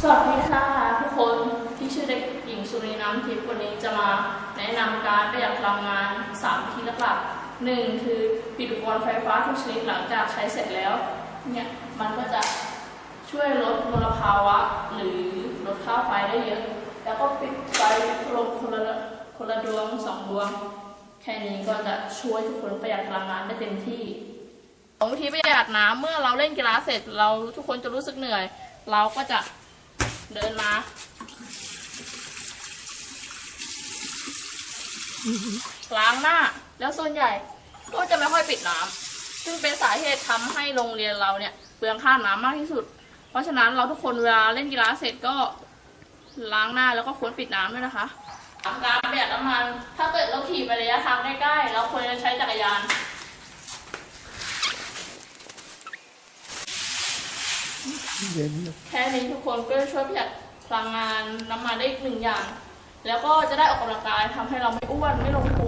สวัสดีค่ะทุกคนที่ชื่อเด็กหญิงสุริน้ำทิพย์วันนี้จะมาแนะนำการประหยัดพลังงาน 3 วิธีหลักๆหนึ่งคือปิดอุปกรณ์ไฟฟ้าทุกชนิดหลังจากใช้เสร็จแล้วเนี่ยมันก็จะช่วยลดมลภาวะ หรือลดค่าไฟได้เยอะ แล้วก็ปิดไฟลงคนละคนละดวงสองดวง แค่นี้ก็จะช่วยทุกคนประหยัดพลังงานได้เต็มที่ของวิธีประหยัดน้ำเมื่อเราเล่นกีฬาเสร็จเราทุกคนจะรู้สึกเหนื่อย เราก็จะเดินมา ล้างหน้า แล้วส่วนใหญ่ก็จะไม่ค่อยปิดน้ำซึ่งเป็นสาเหตุทำให้โรงเรียนเราเนี่ยเปลืองค่าน้ำมากที่สุด เพราะฉะนั้นเราทุกคนเวลาเล่นกีฬาเสร็จก็ล้างหน้าแล้วก็ควรปิดน้ำด้วยนะคะการประหยัดน้ำมัน ถ้าเกิดเราขี่ไประยะทางใกล้ๆเราควรจะใช้จักรยาน แค่นี้ทุกคนก็จะช่วยประหยัดพลังงานน้ำมันได้อีกหนึ่งอย่าง แล้วก็จะได้ออกกำลังกายทำให้เราไม่อ้วนไม่ลงพุง